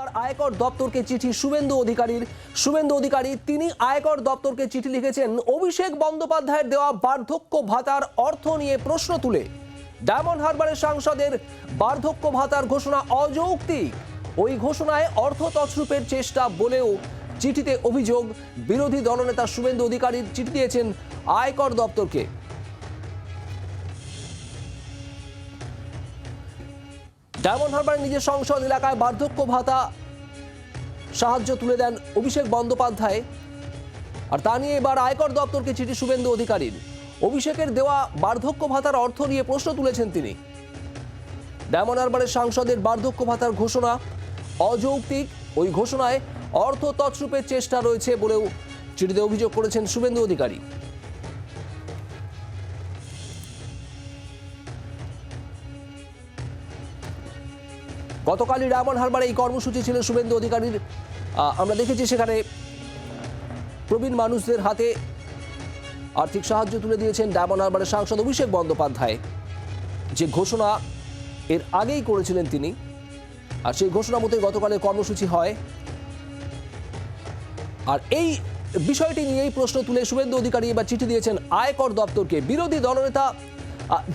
এবার আয়কর দপ্তরকে চিঠি শুভেন্দু অধিকারীর। শুভেন্দু অধিকারী, তিনি আয়কর দপ্তরকে চিঠি লিখেছেন, অভিষেক বন্দ্যোপাধ্যায়ের দেওয়া বার্ধক্য ভাতার অর্থ নিয়ে প্রশ্ন তুলে। ডায়মন্ড হারবারের সাংসদের বার্ধক্য ভাতার ঘোষণা অযৌক্তিক। ওই ঘোষণায় অর্থ তছরূপের চেষ্টা বলেও চিঠিতে অভিযোগ। বিরোধী দলনেতা শুভেন্দু অধিকারীর চিঠি দিয়েছেন আয়কর দপ্তরকে। ডায়মন্ড হারবারের নিজের সংসদ এলাকায় বার্ধক্য ভাতা সাহায্য তুলে দেন অভিষেক বন্দ্যোপাধ্যায়। আর তা নিয়ে এবার আয়কর দপ্তরকে চিঠি শুভেন্দু অধিকারীর। অভিষেকের দেওয়া বার্ধক্য ভাতার অর্থ নিয়ে প্রশ্ন তুলেছেন তিনি। ডায়মন্ড হারবারের সাংসদের বার্ধক্য ভাতার ঘোষণা অযৌক্তিক। ওই ঘোষণায় অর্থ তছরূপের চেষ্টা রয়েছে বলেও চিঠিতে অভিযোগ করেছেন শুভেন্দু অধিকারী। গতকালই ডায়মন্ড হারবার এই কর্মসূচি ছিল, শুভেন্দু অধিকারীর। আমরা দেখেছি সেখানে প্রবীণ মানুষদের হাতে আর্থিক সাহায্য তুলে দিয়েছেন ডায়মন্ড হারবারের সাংসদ অভিষেক বন্দ্যোপাধ্যায়। যে ঘোষণা এর আগেই করেছিলেন তিনি, আর সেই ঘোষণা মতোই গতকালের কর্মসূচি হয়। আর এই বিষয়টি নিয়েই প্রশ্ন তুলে শুভেন্দু অধিকারী এবার চিঠি দিয়েছেন আয়কর দপ্তরকে। বিরোধী দলনেতা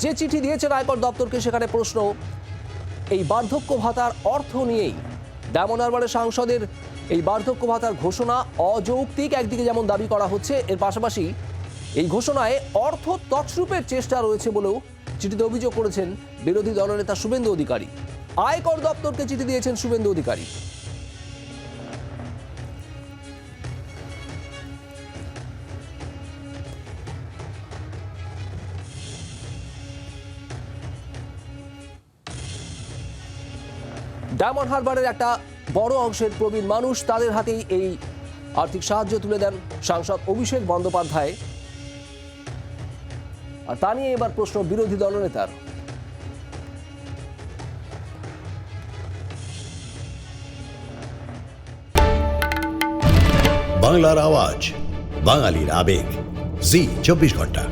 যে চিঠি দিয়েছেন আয়কর দপ্তরকে, সেখানে প্রশ্ন এই বার্ধক্য ভাতার অর্থ নিয়েই। ডায়মন্ড সাংসদের এই বার্ধক্য ভাতার ঘোষণা অযৌক্তিক। একদিকে যেমন দাবি করা হচ্ছে, এর পাশাপাশি এই ঘোষণায় অর্থ তছরূপের চেষ্টা রয়েছে বলেও চিঠিতে অভিযোগ করেছেন বিরোধী দলনেতা শুভেন্দু অধিকারী। আয়কর দপ্তরকে চিঠি দিয়েছেন শুভেন্দু অধিকারী। ডায়মন্ড হারবারের একটা বড় অংশের প্রবীণ মানুষ তাদের হাতেই এই আর্থিক সাহায্য তুলে দেন সাংসদ অভিষেক বন্দ্যোপাধ্যায়। আর তা নিয়ে এবার প্রশ্ন বিরোধী দলনেতার। বাংলার আওয়াজ, বাঙালির আবেগ। জি, চব্বিশ ঘণ্টা।